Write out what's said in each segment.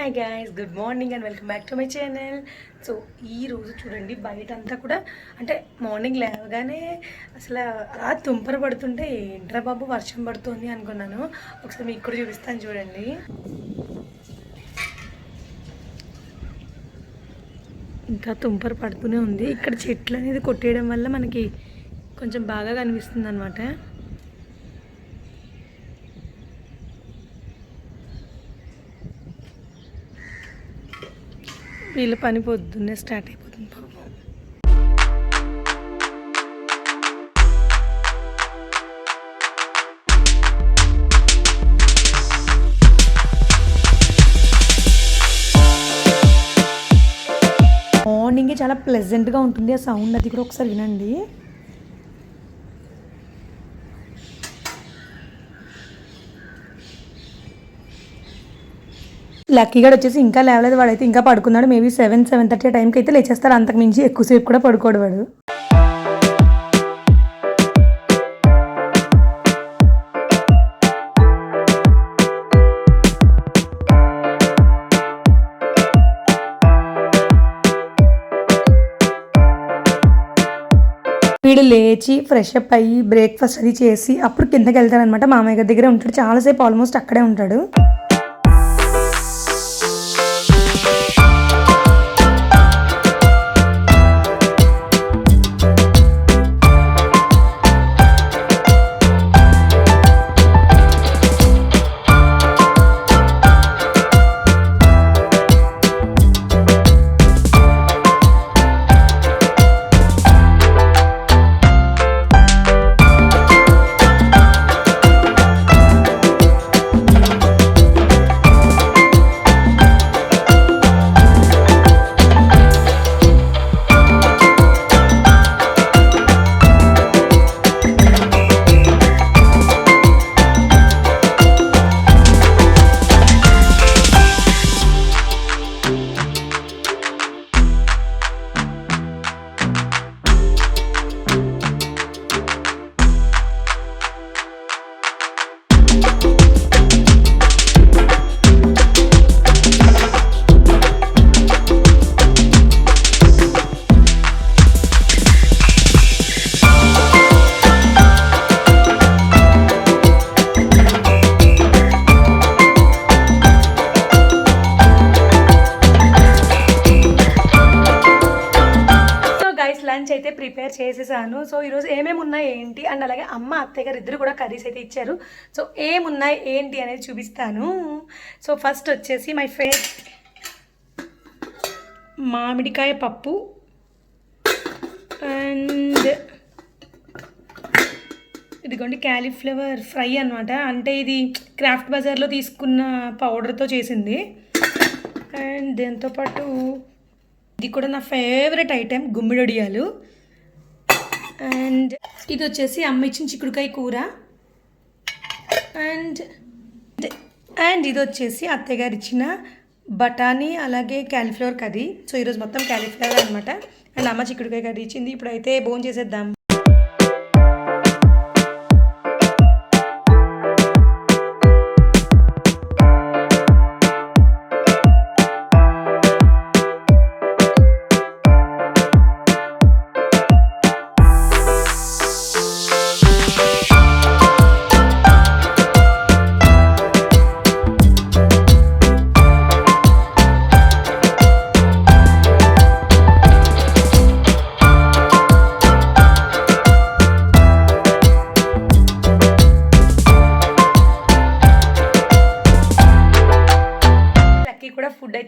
Hi guys good morning and welcome back to my channel so ఈ రోజు చూడండి బయట అంతా కూడా అంటే మార్నింగ్ లేవగానే అసలు అలా తుంపర పడుతుంటే ఏంట్రా బాబు వర్షం పడుతుంది అనుకున్నాను. ఒకసారి మీకు కూడా చూపిస్తాను చూడండి. ఇంకా తుంపర పడుతూనే ఉంది. ఇక్కడ చెట్లు అనేది కొట్టేయడం వల్ల మనకి కొంచెం బాగా కనిపిస్తుంది అనమాట వీళ్ళ పని పొద్దున్నే స్టార్ట్ అయిపోతుంది పాపం. మార్నింగే చాలా ప్లెజెంట్గా ఉంటుంది ఆ సౌండ్ అది కూడా ఒకసారి వినండి. లక్కీగా వచ్చేసి ఇంకా లేవలేదు వాడైతే ఇంకా పడుకున్నాడు. మేబీ సెవెన్ సెవెన్ థర్టీ టైంకి అయితే లేచేస్తారు అంతకు మించి ఎక్కువసేపు కూడా పడుకోడు వాడు. వీడు లేచి ఫ్రెష్ అప్ అయ్యి బ్రేక్ఫాస్ట్ అది చేసి అప్పుడు కిందకి వెళ్తాడనమాట మామయ్య గారి దగ్గర ఉంటాడు. చాలాసేపు ఆల్మోస్ట్ అక్కడే ఉంటాడు. ప్రిపేర్ చేసేసాను. సో ఈరోజు ఏమేమి ఉన్నాయి ఏంటి? అండ్ అలాగే అమ్మ అత్తయ్య గారు ఇద్దరు కూడా కర్రీస్ అయితే ఇచ్చారు. సో ఏమున్నాయి ఏంటి అనేది చూపిస్తాను. సో ఫస్ట్ వచ్చేసి మై ఫేవరెట్ మామిడికాయ పప్పు. అండ్ ఇదిగోండి క్యాలీఫ్లవర్ ఫ్రై అనమాట అంటే ఇది క్రాఫ్ట్ బజార్లో తీసుకున్న పౌడర్తో చేసింది. అండ్ దాంతోపాటు ఇది కూడా నా ఫేవరెట్ ఐటెం గుమ్మిడొడియాలు అండ్ ఇది వచ్చేసి అమ్మ ఇచ్చిన చిక్కుడుకాయ కూర. అండ్ అండ్ ఇది వచ్చేసి అత్తయ్య గారు ఇచ్చిన బఠానీ అలాగే క్యాలీఫ్లవర్ కర్రీ. సో ఈరోజు మొత్తం క్యాలీఫ్లవర్ అనమాట అండ్ అమ్మ చిక్కుడుకాయ కర్రీ ఇచ్చింది. ఇప్పుడైతే బోన్ చేసేద్దాం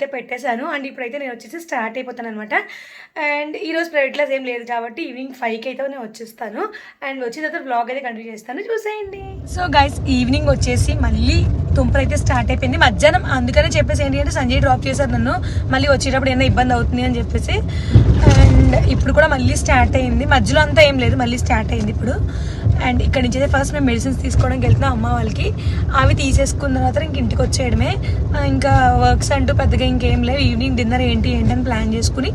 అయితే పెట్టేశాను. అండ్ ఇప్పుడైతే నేను వచ్చేసి స్టార్ట్ అయిపోతాను అనమాట అండ్ ఈరోజు ప్రైవేట్ క్లాస్ ఏం లేదు కాబట్టి ఈవినింగ్ ఫైవ్కి అయితే నేను వచ్చేస్తాను. అండ్ వచ్చిన తర్వాత బ్లాగ్ అయితే కంటిన్యూ చేస్తాను. చూసేయండి. సో గైస్ ఈవినింగ్ వచ్చేసి మళ్ళీ తుంపర అయితే స్టార్ట్ అయిపోయింది. మధ్యాహ్నం అందుకనే చెప్పేసి ఏంటి అంటే సంజయ్ డ్రాప్ చేశారు నన్ను. మళ్ళీ వచ్చేటప్పుడు ఏమైనా ఇబ్బంది అవుతుంది అని చెప్పేసి. అండ్ ఇప్పుడు కూడా మళ్ళీ స్టార్ట్ అయింది. మధ్యలో అంతా ఏం లేదు మళ్ళీ స్టార్ట్ అయింది ఇప్పుడు. అండ్ ఇక్కడ నుంచి అయితే ఫస్ట్ మేము మెడిసిన్స్ తీసుకోవడానికి వెళ్తున్నాం అమ్మ వాళ్ళకి. అవి తీసేసుకున్న తర్వాత ఇంక ఇంటికి వచ్చేయడమే. ఇంకా వర్క్స్ అంటూ పెద్దగా ఇంకేం లేవు ఈవినింగ్ డిన్నర్ ఏంటి ఏంటి అని ప్లాన్ చేసుకుని.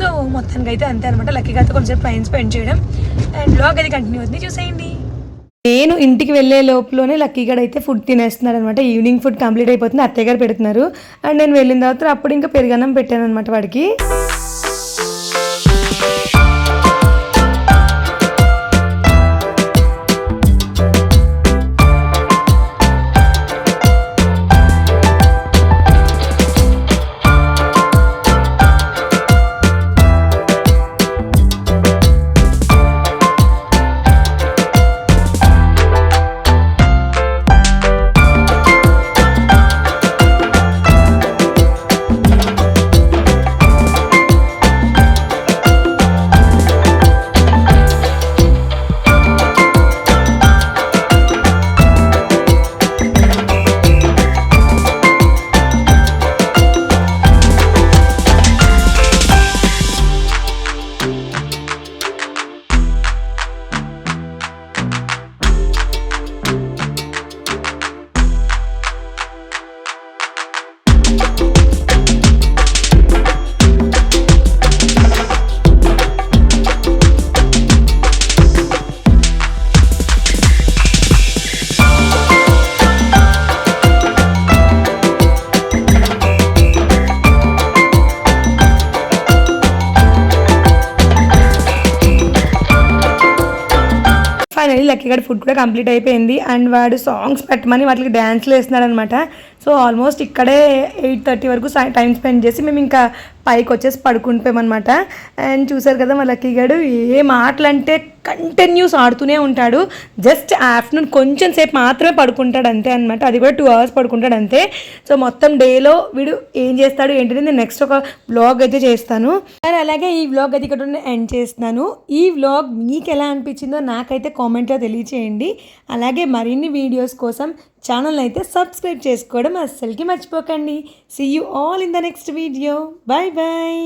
సో మొత్తానికి అయితే అంతే అనమాట లక్కీగా అయితే కొంచెం టైం స్పెండ్ చేయడం. అండ్ బ్లాగ్ అది కంటిన్యూ అవుతుంది. చూసేయండి. నేను ఇంటికి వెళ్ళే లోపలనే లక్కీ గడ్ అయితే ఫుడ్ తినేస్తున్నారు అనమాట ఈవినింగ్ ఫుడ్ కంప్లీట్ అయిపోతుంది. అత్తయ్య గారు పెడుతున్నారు. అండ్ నేను వెళ్ళిన తర్వాత అప్పుడు ఇంకా పెరుగన్నం పెట్టాను అనమాట వాడికి. ఫైనల్లీ లక్కీ ఫుడ్ కూడా కంప్లీట్ అయిపోయింది. అండ్ వాడు సాంగ్స్ పెట్టమని వాటికి డ్యాన్స్లు వేస్తున్నాడు అనమాట సో ఆల్మోస్ట్ ఇక్కడే ఎయిట్ థర్టీ వరకు టైం స్పెండ్ చేసి మేము ఇంకా పైకి వచ్చేసి పడుకుంటామన్నమాట అండ్ చూసారు కదా మా లక్కీ గడు ఏం ఆటలంటే అంటే కంటిన్యూస్ ఆడుతూనే ఉంటాడు. జస్ట్ ఆఫ్టర్నూన్ కొంచెం సేపు మాత్రమే పడుకుంటాడు అంతే అనమాట అది కూడా టూ అవర్స్ పడుకుంటాడు అంతే. సో మొత్తం డేలో వీడు ఏం చేస్తాడు ఏంటిది నేను నెక్స్ట్ ఒక బ్లాగ్ అయితే చేస్తాను. అండ్ అలాగే ఈ వ్లాగ్ అయితే ఇక్కడ ఎండ్ చేస్తున్నాను. ఈ వ్లాగ్ మీకు ఎలా అనిపించిందో నాకైతే కామెంట్లో తెలియచేయండి. అలాగే మరిన్ని వీడియోస్ కోసం ఛానల్ అయితే సబ్స్క్రైబ్ చేసుకోవడం అస్సలకి మర్చిపోకండి. See you all in the next video bye bye